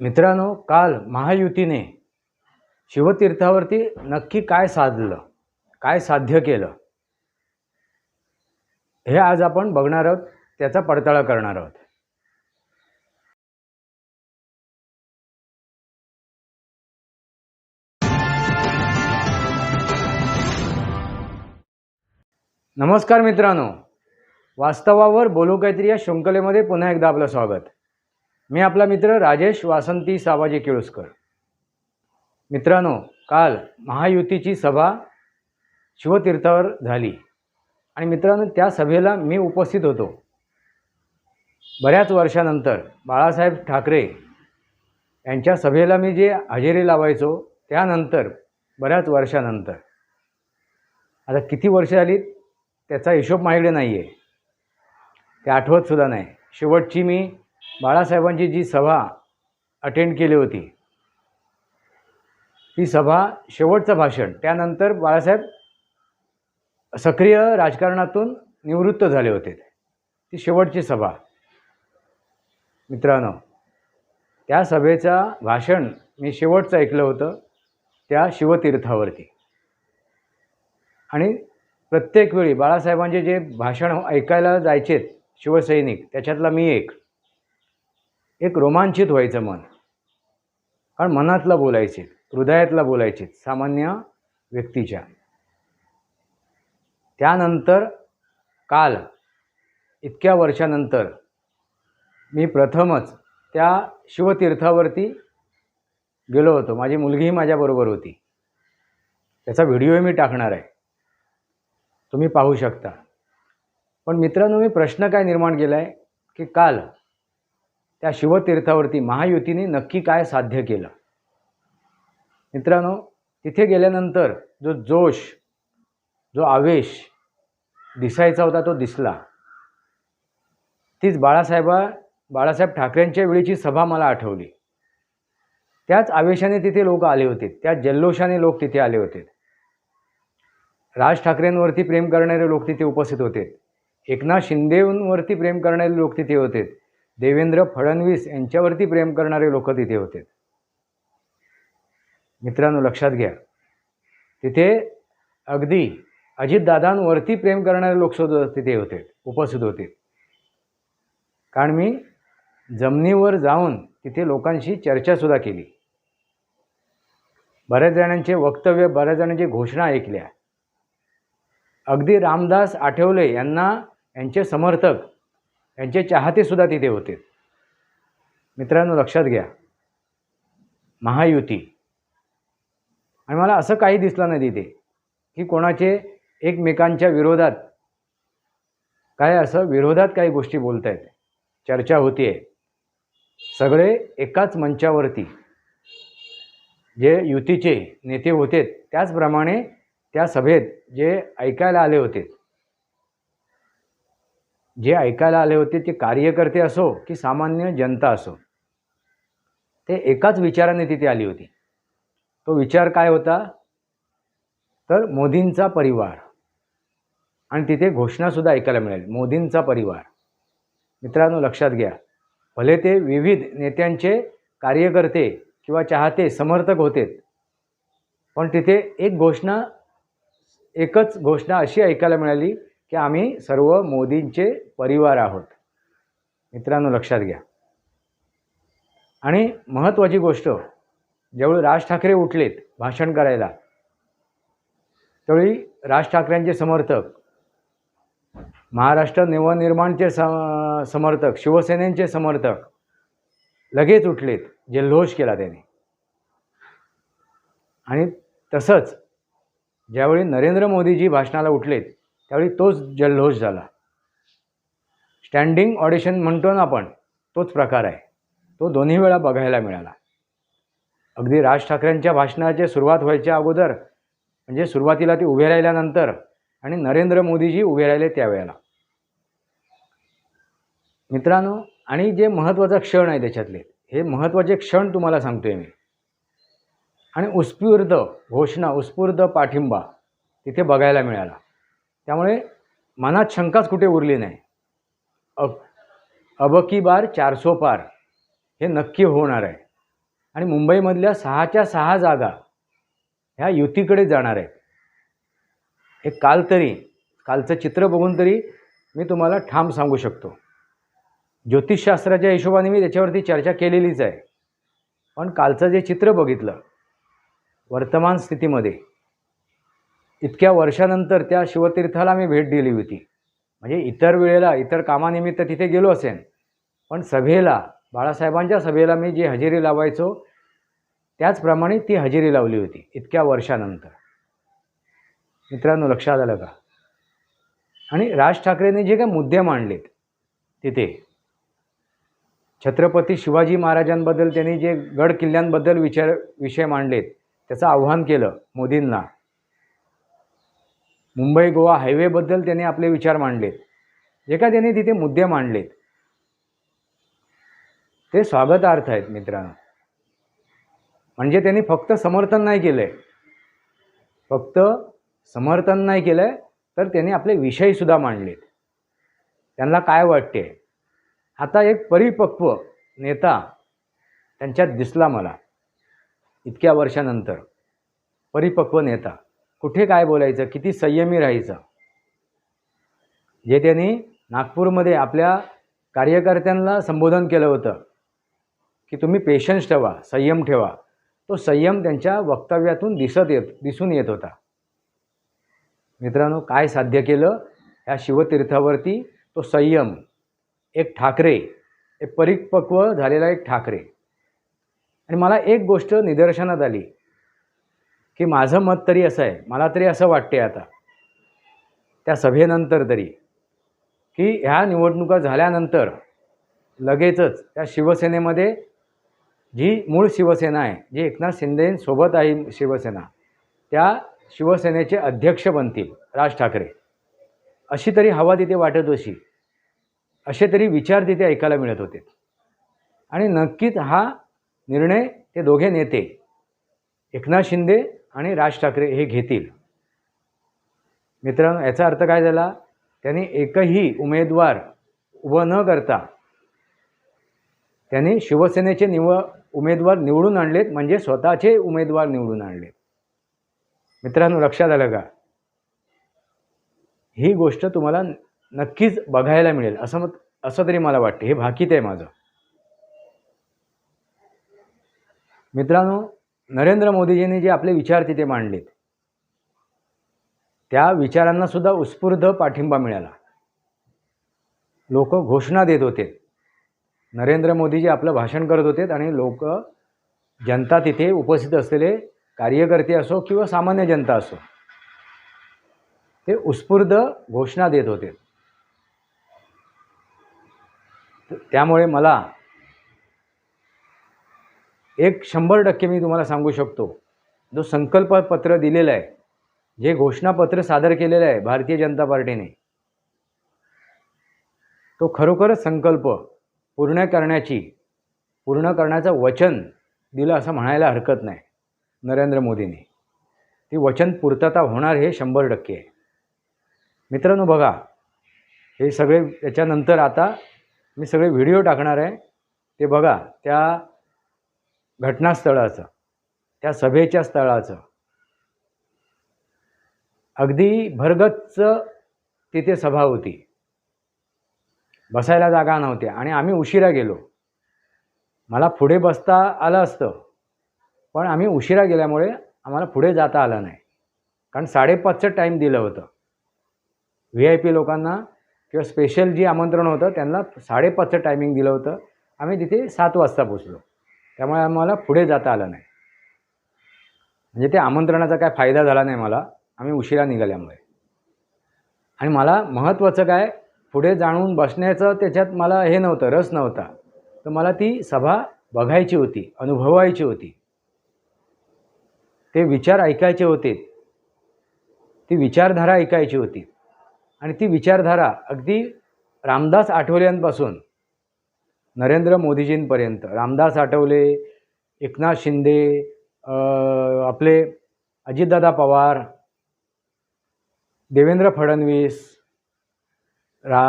मित्रांनो काल महायुतीने शिवतीर्थावरती नक्की काय साधलं? काय साध्य केलं? हे आज आपण बघणार आहोत त्याचा पडताळा करणार आहोत. नमस्कार मित्रांनो. वास्तवावर बोलू काहीतरी या शृंखलेमध्ये पुन्हा एकदा आपलं स्वागत. मी आपला मित्र राजेश वासंती सावाजी केळुसकर. मित्रांनो काल महायुतीची सभा शिवतीर्थावर झाली. आणि मित्रांनो त्या सभेला मी उपस्थित होतो. बऱ्याच वर्षानंतर बाळासाहेब ठाकरे यांच्या सभेला मी जे हजेरी लावायचो त्यानंतर बऱ्याच वर्षानंतर. आता किती वर्ष झाली त्याचा हिशोब माझ्याकडे नाही आहे ते आठवतसुद्धा नाही. शेवटची मी बाळासाहेबांची जी सभा अटेंड केली होती ती सभा शेवटचं भाषण त्यानंतर बाळासाहेब सक्रिय राजकारणातून निवृत्त झाले होते. ती शेवटची सभा. मित्रांनो त्या सभेचा भाषण मी शेवटचं ऐकलं होतं त्या शिवतीर्थावरती. आणि प्रत्येक वेळी बाळासाहेबांचे जे भाषण ऐकायला जायचेत शिवसैनिक त्याच्यातला मी एक. एक रोमांचित व्हायचं मन. कारण मनातला बोलायचे हृदयातला बोलायचे सामान्य व्यक्तीच्या. त्यानंतर काल इतक्या वर्षानंतर मी प्रथमच त्या शिवतीर्थावरती गेलो होतो. माझी मुलगीही माझ्याबरोबर होती. त्याचा व्हिडिओही मी टाकणार आहे. तुम्ही पाहू शकता. पण मित्रांनो मी प्रश्न काय निर्माण केला आहे की काल त्या शिवतीर्थावरती महायुतीने नक्की काय साध्य केलं? मित्रांनो तिथे गेल्यानंतर जो जोश जो आवेश दिसायचा होता तो दिसला. तीच बाळासाहेबा बाळासाहेब ठाकरेंच्या वेळीची सभा मला आठवली. त्याच आवेशाने तिथे लोक आले होते त्या जल्लोषाने लोक तिथे आले होते. राज ठाकरेंवरती प्रेम करणारे लोक तिथे उपस्थित होते. एकनाथ शिंदेवरती प्रेम करणारे लोक तिथे होते. देवेंद्र फडणवीस यांच्यावरती प्रेम करणारे लोक तिथे होते. मित्रांनो लक्षात घ्या. तिथे अगदी अजितदादांवरती प्रेम करणारे लोकसुद्धा तिथे होते उपस्थित होते. कारण मी जमिनीवर जाऊन तिथे लोकांशी चर्चासुद्धा केली. बऱ्याच जणांचे वक्तव्य बऱ्याच जणांची घोषणा ऐकल्या. अगदी रामदास आठवले यांना यांचे समर्थक यांचे चाहतेसुद्धा तिथे होते. मित्रांनो लक्षात घ्या. महायुती. आणि मला असं काही दिसलं नाही तिथे की कोणाचे एकमेकांच्या विरोधात काय असं विरोधात काही गोष्टी बोलत आहेत चर्चा होती आहे सगळे एकाच मंचावरती जे युतीचे नेते होते त्याचप्रमाणे त्या सभेत जे ऐकायला आले होते जे ऐकायला आले होते ते कार्यकर्ते असो की सामान्य जनता असो ते एकाच विचाराने तिथे आली होती. तो विचार काय होता? तर मोदींचा परिवार. आणि तिथे घोषणासुद्धा ऐकायला मिळेल. मोदींचा परिवार. मित्रांनो लक्षात घ्या. भले ते विविध नेत्यांचे कार्यकर्ते किंवा चाहते समर्थक होते पण तिथे एक घोषणा एकच घोषणा अशी ऐकायला मिळाली की आम्ही सर्व मोदींचे परिवार आहोत. मित्रांनो लक्षात घ्या. आणि महत्त्वाची गोष्ट ज्यावेळी राज ठाकरे उठलेत भाषण करायला त्यावेळी राज ठाकरेंचे समर्थक महाराष्ट्र नवनिर्माणचे समर्थक शिवसेनेचे समर्थक लगेच उठलेत जल्लोष केला त्याने. आणि तसंच ज्यावेळी नरेंद्र मोदीजी भाषणाला उठलेत त्यावेळी तोच जल्लोष झाला. स्टँडिंग ऑडिशन म्हणतो ना आपण तोच प्रकार आहे. तो दोन्ही वेळा बघायला मिळाला. अगदी राज ठाकरेंच्या भाषणाची सुरुवात व्हायच्या अगोदर म्हणजे सुरुवातीला ते उभे राहिल्यानंतर आणि नरेंद्र मोदीजी उभे राहिले त्यावेळेला. मित्रांनो आणि जे महत्त्वाचा क्षण आहे त्याच्यातले हे महत्त्वाचे क्षण तुम्हाला सांगतोय मी. आणि उत्स्फूर्त घोषणा उत्स्फूर्त पाठिंबा तिथे बघायला मिळाला. त्यामुळे मनात शंकाच कुठे उरली नाही. अब अब की बार चारसो पार हे नक्की होणार आहे. आणि मुंबईमधल्या सहाच्या सहा जागा ह्या युतीकडे जाणार आहेत. हे काल तरी कालचं चित्र बघून तरी मी तुम्हाला ठाम सांगू शकतो. ज्योतिषशास्त्राच्या हिशोबाने मी त्याच्यावरती चर्चा केलेलीच आहे. पण कालचं जे चित्र बघितलं वर्तमान स्थितीमध्ये इतक्या वर्षानंतर त्या शिवतीर्थाला मी भेट दिली होती. म्हणजे इतर वेळेला इतर कामानिमित्त तिथे गेलो असेन पण सभेला बाळासाहेबांच्या सभेला मी जी हजेरी लावायचो त्याचप्रमाणे ती हजेरी लावली होती इतक्या वर्षानंतर. मित्रांनो लक्षात आलं का? आणि राज ठाकरेंनी जे काय मुद्दे मांडलेत तिथे छत्रपती शिवाजी महाराजांबद्दल त्यांनी जे गड किल्ल्यांबद्दल विचार विषय मांडलेत त्याचं आव्हान केलं मोदींना मुंबई गोवा हायवेबद्दल त्यांनी आपले विचार मांडलेत. जे काय त्यांनी तिथे मुद्दे मांडलेत. ते स्वागतार्थ आहेत मित्रांनो. म्हणजे त्यांनी फक्त समर्थन नाही केलं आहे फक्त समर्थन नाही केलं आहे तर त्यांनी आपले विषयसुद्धा मांडलेत. त्यांना काय वाटते? आता एक परिपक्व नेता त्यांच्यात दिसला मला. इतक्या वर्षानंतर. परिपक्व नेता. कुठे काय बोलायचं किती संयमी राहायचं? जे त्यांनी नागपूरमध्ये आपल्या कार्यकर्त्यांना संबोधन केलं होतं की तुम्ही पेशन्स ठेवा संयम ठेवा. तो संयम त्यांच्या वक्तव्यातून दिसत येत दिसून येत होता. मित्रांनो काय साध्य केलं? ह्या शिवतीर्थावरती तो संयम एक ठाकरे एक परिपक्व झालेला एक ठाकरे. आणि मला एक गोष्ट निदर्शनात आली. की माझं मत तरी असं आहे मला तरी असं वाटते आता त्या सभेनंतर तरी की ह्या निवडणुका झाल्यानंतर लगेचच त्या शिवसेनेमध्ये जी मूळ शिवसेना आहे जी एकनाथ शिंदेसोबत आहे शिवसेना त्या शिवसेनेचे अध्यक्ष बनतील राज ठाकरे. अशी तरी हवा तिथे वाटत होती. असे तरी विचार तिथे ऐकायला मिळत होते. आणि नक्कीच हा निर्णय ते दोघे नेते एकनाथ शिंदे आणि राज ठाकरे हे घेतील. मित्र याचा अर्थ काय झाला? त्यांनी एकही उमेदवार उभं न करता त्यांनी शिवसेनेचे निव उमेदवार निवडून आणलेत म्हणजे स्वतःचे उमेदवार निवडून आणलेत. मित्रांनो लक्षात आलं का? ही गोष्ट तुम्हाला नक्कीच बघायला मिळेल. असं मत असं तरी मला वाटते. हे भाकीत आहे माझं. मित्रांनो नरेंद्र मोदीजींनी जे आपले विचार तिथे मांडलेत त्या विचारांना सुद्धा उत्स्फूर्त पाठिंबा मिळाला. लोक घोषणा देत होते. नरेंद्र मोदीजी आपलं भाषण करत होते आणि लोक जनता तिथे उपस्थित असलेले कार्यकर्ते असो किंवा सामान्य जनता असो ते उत्स्फूर्त घोषणा देत होते. त्यामुळे मला एक शंभर टक्के मी तुम्हाला सांगू शकतो जो संकल्पपत्र दिलेलं आहे जे घोषणापत्र सादर केलेलं आहे भारतीय जनता पार्टीने तो खरोखरच संकल्प पूर्ण करण्याची पूर्ण करण्याचं वचन दिलं असं म्हणायला हरकत नाही नरेंद्र मोदींनी. ती वचन पूर्तता होणार हे शंभर टक्के आहे. मित्रांनो बघा हे सगळे त्याच्यानंतर आता मी सगळे व्हिडिओ टाकणार आहे ते बघा त्या घटनास्थळाचं त्या सभेच्या स्थळाचं. अगदी भरगच्च तिथे सभा होती. बसायला जागा नव्हत्या आणि आम्ही उशिरा गेलो. मला पुढे बसता आलं असतं पण आम्ही उशिरा गेल्यामुळे आम्हाला पुढे जाता आलं नाही. कारण साडेपाचचं टाईम दिलं होतं. व्ही आय पी लोकांना किंवा स्पेशल जी आमंत्रण होतं त्यांना साडेपाचचं टायमिंग दिलं होतं. आम्ही तिथे सात वाजता पोचलो त्यामुळे आम्हाला पुढे जाता आलं नाही. म्हणजे त्या आमंत्रणाचा काय फायदा झाला नाही मला. आम्ही उशिरा निघाल्यामुळे आणि मला महत्त्वाचं काय पुढे जाणून बसण्याचं त्याच्यात मला हे नव्हतं रस नव्हता. तर मला ती सभा बघायची होती अनुभवायची होती. ते विचार ऐकायचे होते. ती विचारधारा ऐकायची होती. आणि ती विचारधारा अगदी रामदास आठवल्यांपासून नरेंद्र मोदीजींपर्यंत. रामदास आठवले एकनाथ शिंदे आपले अजितदादा पवार देवेंद्र फडणवीस रा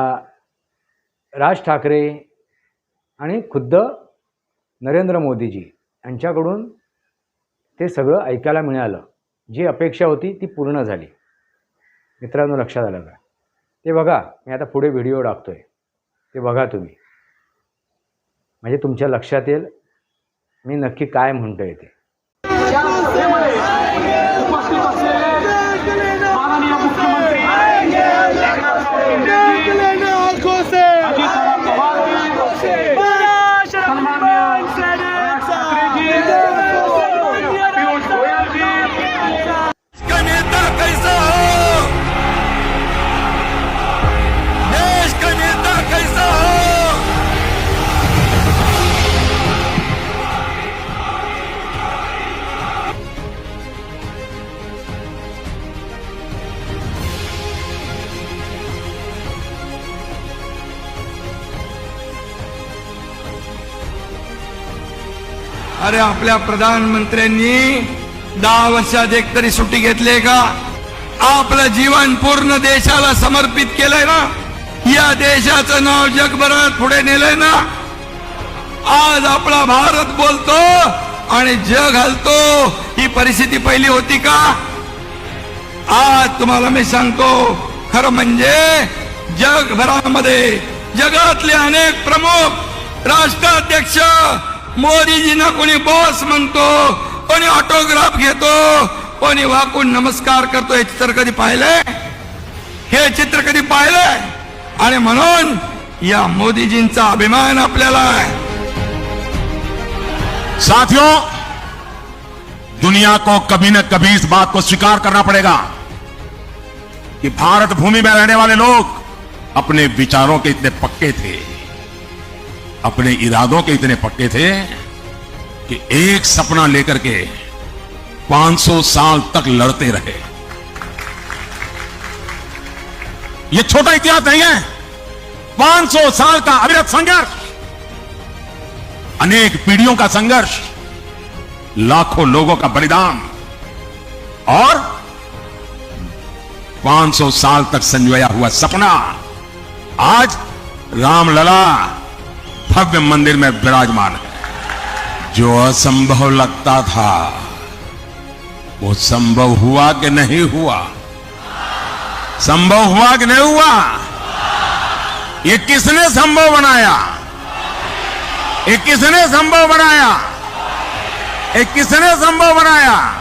राज ठाकरे आणि खुद्द नरेंद्र मोदीजी यांच्याकडून ते सगळं ऐकायला मिळालं. जी अपेक्षा होती ती पूर्ण झाली. मित्रांनो लक्षात आलं का? ते बघा मी आता पुढे व्हिडिओ टाकतो आहे ते बघा तुम्ही. म्हणजे तुमच्या लक्षात येईल. मी नक्की काय म्हणतोय ते. अरे आपल्या प्रधानमंत्र्यांनी दहा वर्षात एक तरी सुट्टी घेतली का? आपलं जीवन पूर्ण देशाला समर्पित केलंय ना? या देशाचं नाव जगभरात पुढे नेलंय ना? आज आपला भारत बोलतो आणि जग हलतो. ही परिस्थिती पहिली होती का? आज तुम्हाला मी सांगतो खरं म्हणजे जगभरामध्ये जगातले अनेक प्रमुख राष्ट्राध्यक्ष मोदीजींना कोणी बॉस म्हणतो कोणी ऑटोग्राफ घेतो कोणी वाकून नमस्कार करतो हे चित्र कधी पाहिलंय? हे चित्र कधी पाहिलंय? आणि म्हणून या मोदीजींचा अभिमान आपल्याला आहे. साथियों दुनिया को कभी न कभी इस बात को स्वीकार करना पड़ेगा कि भारत भूमि में रहने वाले लोग अपने विचारों के इतने पक्के थे। अपने इरादों के इतने पक्के थे कि एक सपना लेकर के 500 साल तक लड़ते रहे। ये छोटा इतिहास नहीं है। 500 साल का अविरत संघर्ष, अनेक पीढ़ियों का संघर्ष, लाखों लोगों का बलिदान और 500 साल तक संजोया हुआ सपना आज रामलला भव्य मंदिर में विराजमान। है जो असंभव लगता था, वो संभव हुआ कि नहीं हुआ? संभव हुआ कि नहीं हुआ? ये किसने संभव बनाया? ये किसने संभव बनाया? ये किसने संभव बनाया?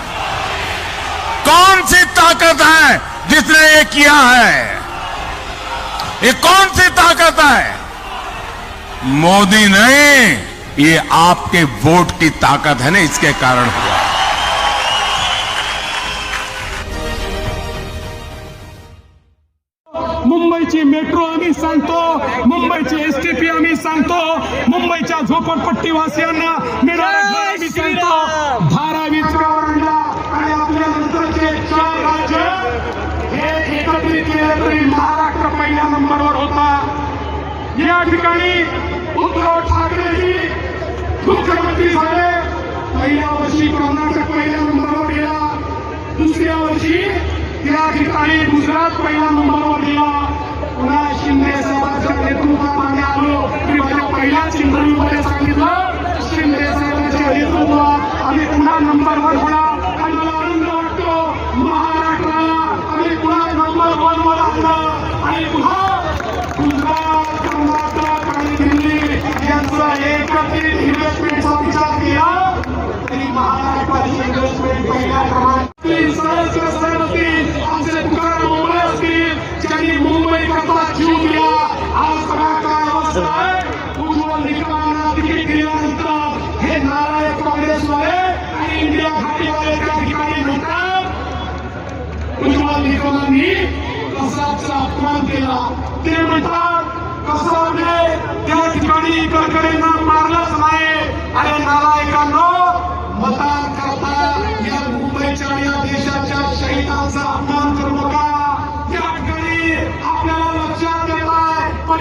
कौन सी ताकत है जिसने ये किया है? ये कौन सी ताकत है? मोदी नहीं, ये आपके वोट की ताकत है ना, इसके कारण हुआ। मुंबईची मेट्रो आम्ही सांगतो, मुंबईची एसटीपी आम्ही सांगतो, मुंबईच्या संगतो मुंबई घर आम्ही सांगतो मुख्यमंत्री झाले. पहिल्या वर्षी कर्नाटक पहिल्या नंबरवर गेला. दुसऱ्या वर्षी त्या ठिकाणी गुजरात पहिल्या नंबरवर गेला. पुन्हा शिंदे साहेबांच्या नेतृत्वात आम्ही आलो. मी माझ्या पहिल्याच इंटरव्ह्यू मध्ये सांगितलं शिंदे साहेबांच्या नेतृत्वात आम्ही पुन्हा नंबरवर होणार.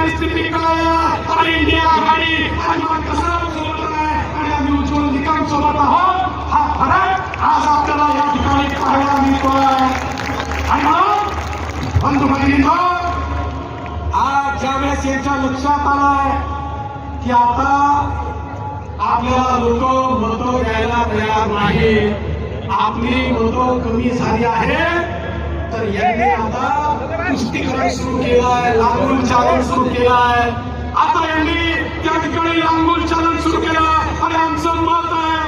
परिस्थिती काय आणि इंडिया आघाडी आणि कसाब सोबत आहे? आणि आम्ही उज्ज्वल निकम सोबत आहोत. हा फरक आज आपल्याला या ठिकाणी पाहायला मिळतोय. आणि म्हणून बंधू भगिनींनो आज ज्यावेळेस यांच्या लक्षात आलाय की आता आपल्याला लोक मतं द्यायला तयार नाही आपली मतं कमी झाली आहे तर यांनी आता पुष्टीकरण चालन सुरू केलंय आता केलं आणि आमचं मत आहे,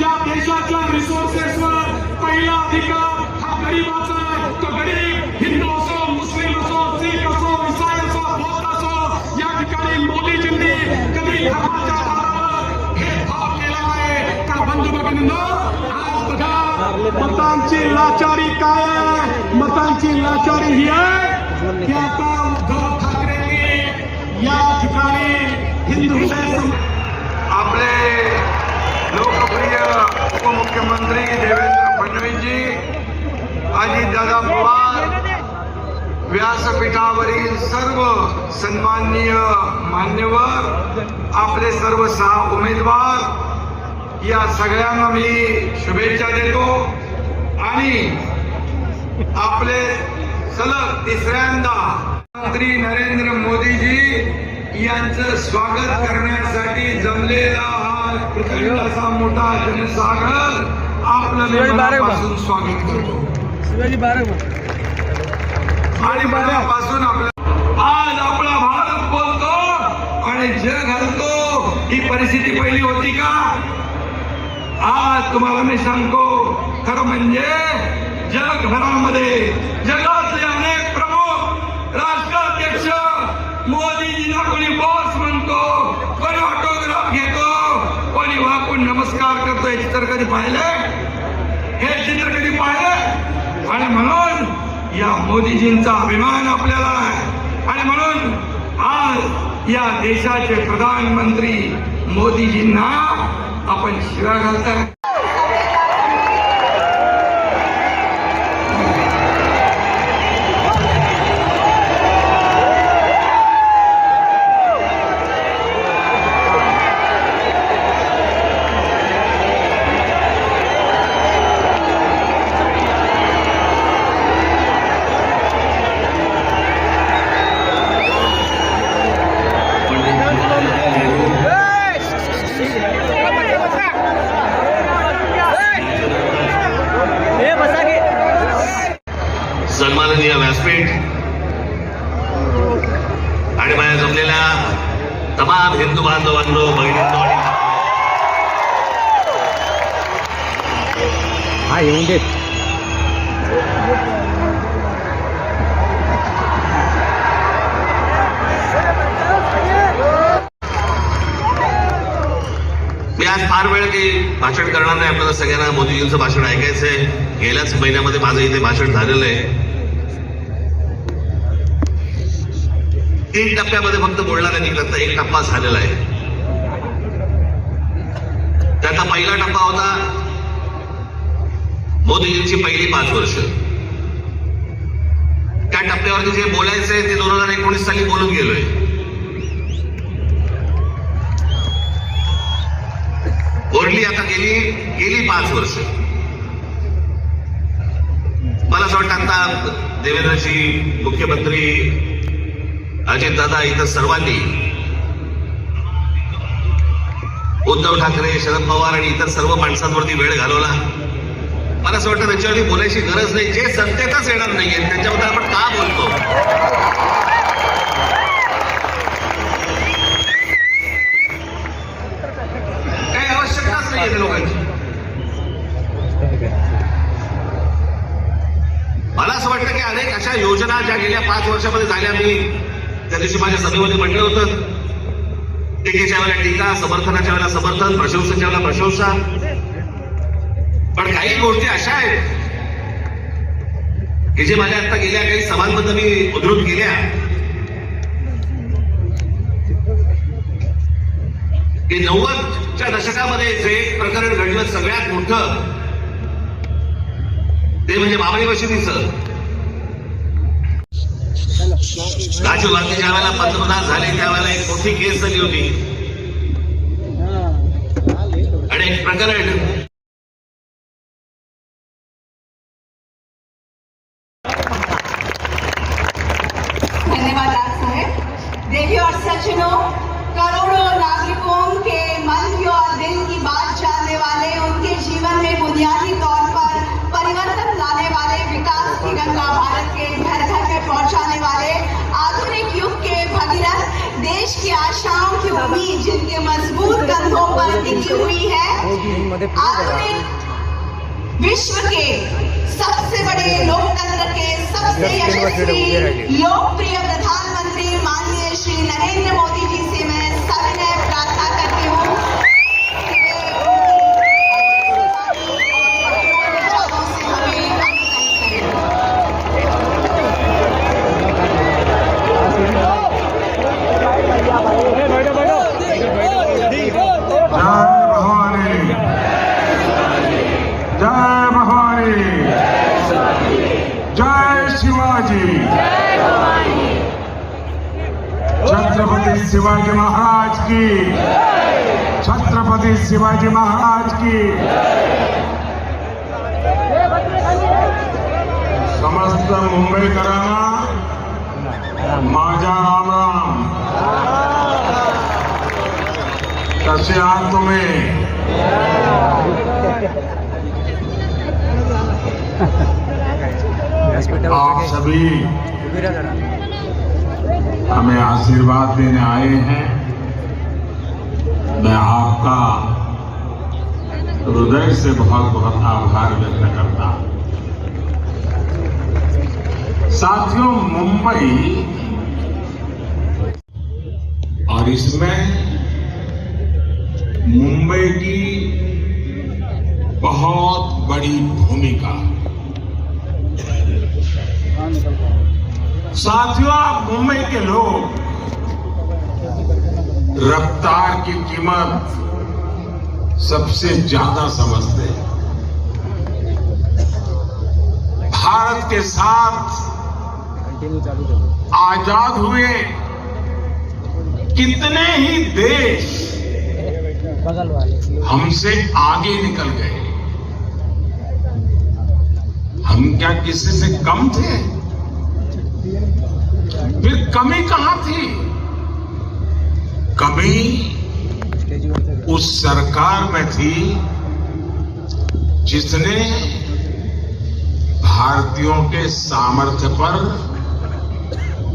या देशाच्या रिसोर्सेसवर पहिला अधिकार हा गरीबाचा आहे. तो गरीब, हिंदू असो, मुस्लिम असो, सिख असो इसाई असो, बौद्ध असो, या ठिकाणी मोदीजींनी कधी धर्माच्या केला आहे का बंधू भगिनींनो, आज बघा, मतांची लाचारी काय आहे? मतांची लाचारी ही आहे. की आता उद्धव ठाकरेंनी या ठिकाणी हिंदू आपले लोकप्रिय उपमुख्यमंत्री देवेंद्र फडणवीसजी अजितदादा पवार व्यासपीठावरील सर्व सन्माननीय मान्यवर आपले सर्व सहा उमेदवार या सगळ्यांना मी शुभेच्छा देतो. आणि आपले सलग तिसऱ्यांदा मंत्री नरेंद्र मोदीजी यांचं स्वागत करण्यासाठी जमलेला हा प्रचंड असा मोठा जनसागर आपलं स्वागत करतो. आणि मनापासून आपलं आज आपला भारत बोलतो आणि जग हलतो ही परिस्थिती पहिली होती का? आज तुम्हाला मी सांगतो खरं म्हणजे जगभरामध्ये जगातले अनेक प्रमुख राष्ट्राध्यक्ष मोदीजींना कोणी बॉस म्हणतो कोणी ऑटोग्राफ घेतो कोणी वाकून नमस्कार करतो हे चित्र कधी पाहिलंय हे चित्र कधी पाहिलं. आणि म्हणून या मोदीजींचा अभिमान आपल्याला आहे. आणि म्हणून आज या देशाचे प्रधानमंत्री मोदीजींना आपण शिव्या घालताय. आज फार वेळ काही भाषण करणार नाही. आपल्याला सगळ्यांना मोदीजींचं भाषण ऐकायचंय. गेल्याच महिन्यामध्ये माझं इथे भाषण झालेलं आहे. तीन टप्प्यामध्ये फक्त बोलणारा निघत नाही एक टप्पा झालेला आहे. त्याचा पहिला टप्पा होता मोदीजींची पहिली पाच वर्ष. त्या टप्प्यावरती जे बोलायचंय ते दोन हजार एकोणीस साली बोलून गेलोय. ओरली आता गेली गेली पाच वर्ष. मला असं वाटतं आता देवेंद्रजी मुख्यमंत्री अजितदादा इथं सर्वांनी उद्धव ठाकरे शरद पवार आणि इतर सर्व माणसांवरती वेळ घालवला. मला असं वाटतं त्याच्यावरती बोलायची गरज नाही. जे सत्तेतच येणार नाहीये त्यांच्याबद्दल आपण का बोलतो? आवश्यकताच लोकांची. मला असं वाटतं की अनेक अशा योजना ज्या गेल्या पाच वर्षामध्ये झाल्या मी त्या दिवशी माझ्या सभेमध्ये म्हटलं होतं. टीकेच्या वेळेला टीका समर्थनाच्या वेळेला समर्थन प्रशंसेच्या वेळेला प्रशंसा. पण काही गोष्टी अशा आहेत की जे माझ्या आता गेल्या काही सभांमध्ये मी उद्धृत केल्या की नव्वदच्या दशकामध्ये जे एक प्रकरण घडलं सगळ्यात मोठं ते म्हणजे बाबरी मशिदीचं. राजीव गांधी ज्या वेळेला पंतप्रधान झाले त्यावेळेला एक मोठी केस झाली होती. आणि एक प्रकरण आशाओं की उम्मीद जिनके मज़बूत कंधों पर टिकी हुई है आधुनिक विश्व के सबसे बड़े लोकतंत्र के सबसे यशस्वी लोकप्रिय प्रधानमंत्री माननीय श्री नरेंद्र शिवाजी महाराज की। समस्त मुंबईकरांना माझा राम राम कसे आहात तुम्ही? आप सभी. हमें आशीर्वाद देने आए हैं। मैं आपका हृदय से बहुत बहुत आभार व्यक्त करता हूँ। साथियों, मुंबई और इसमें मुंबई की बहुत बड़ी भूमिका। साथियों, आप मुंबई के लोग, रफ्तार की कीमत सबसे ज़्यादा समझते हैं भारत के साथ. आज़ाद हुए कितने ही देश हमसे आगे निकल गए हम क्या किसी से कम थे फिर कमी कहाँ थी कमी. उस सरकार में थी जिसने भारतीयों के सामर्थ्य पर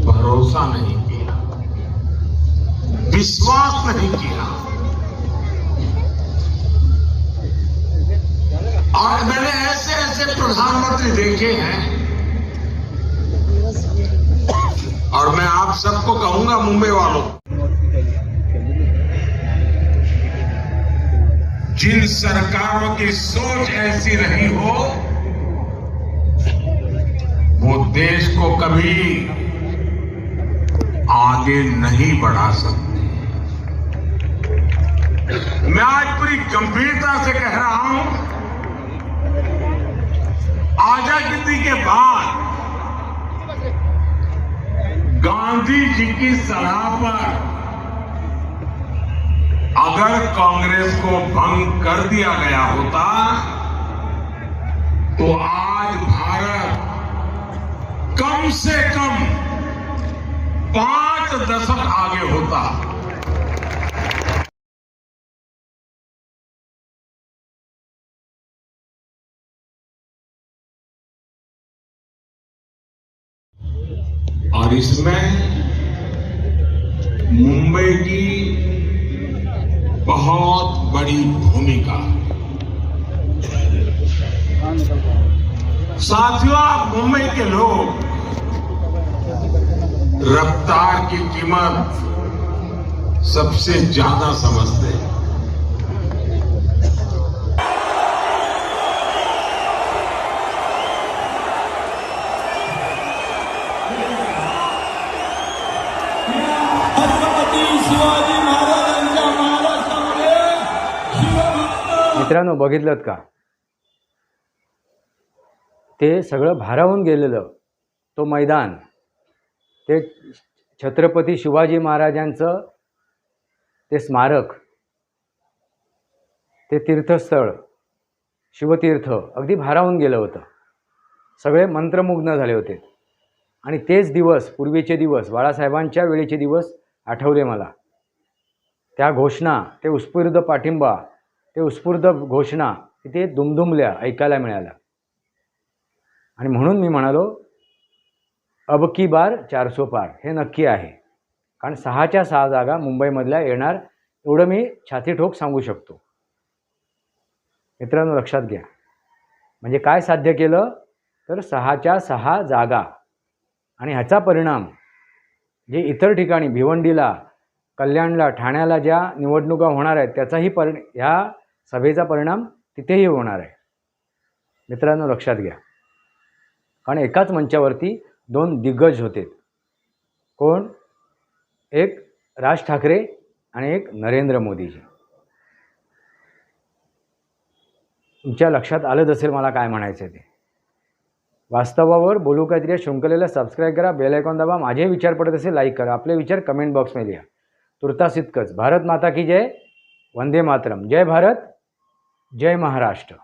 भरोसा नहीं किया, विश्वास नहीं किया। और मैंने ऐसे ऐसे प्रधानमंत्री देखे हैं, और मैं आप सबको कहूँगा मुंबई वालों जिन सरकारों की सोच ऐसी रही हो, वो देश को कभी आगे नहीं बढ़ा सकते। मैं आज पूरी गंभीरता से कह रहा हूँ, आज़ादी के बाद गांधी जी की सलाह पर अगर कांग्रेस को भंग कर दिया गया होता तो आज भारत कम से कम पाँच दशक आगे होता। और इसमें मुंबई की बहुत बड़ी भूमिका। साथियों, आप मुंबई के लोग, रफ्तार की कीमत सबसे ज़्यादा समझते हैं। शिवाजी मित्रांनो बघितलं का? ते सगळं भारावून गेलेलं तो मैदान ते छत्रपती शिवाजी महाराजांचं ते स्मारक ते तीर्थस्थळ शिवतीर्थ अगदी भारावून गेलं होतं. सगळे मंत्रमुग्ध झाले होते. आणि तेच दिवस पूर्वीचे दिवस बाळासाहेबांच्या वेळेचे दिवस आठवले मला. त्या घोषणा ते उत्स्फूर्त पाठिंबा ते उत्स्फूर्त घोषणा तिथे दुमदुमल्या ऐकायला मिळाल्या. आणि म्हणून मी म्हणालो अब की बार चारसो पार. हे नक्की आहे. कारण सहाच्या सहा जागा मुंबईमधल्या येणार एवढं मी छाती ठोक सांगू शकतो. मित्रांनो लक्षात घ्या. म्हणजे काय साध्य केलं? तर सहाच्या सहा जागा आणि ह्याचा परिणाम जे इतर ठिकाणी भिवंडीला कल्याणला ठाण्याला ज्या निवडणुका होणार आहेत त्याचाही परि ह्या सभेचा परिणाम तिथेही होणार आहे. मित्रांनो लक्षात घ्या. कारण एकाच मंचावरती दोन दिग्गज होते. कोण? एक राज ठाकरे आणि एक नरेंद्र मोदीजी. तुमच्या लक्षात आलंच असेल मला काय म्हणायचं आहे ते. वास्तवावर बोलू काहीतरी शृंखलेला सबस्क्राईब करा बेल आयकॉन दाबा माझे विचार पडत असेल लाईक करा. आपले विचार कमेंट बॉक्समध्ये लिहा. तुर्तास इतकंच. भारत माता की जय? वंदे मातरम. जय भारत. जय महाराष्ट्र.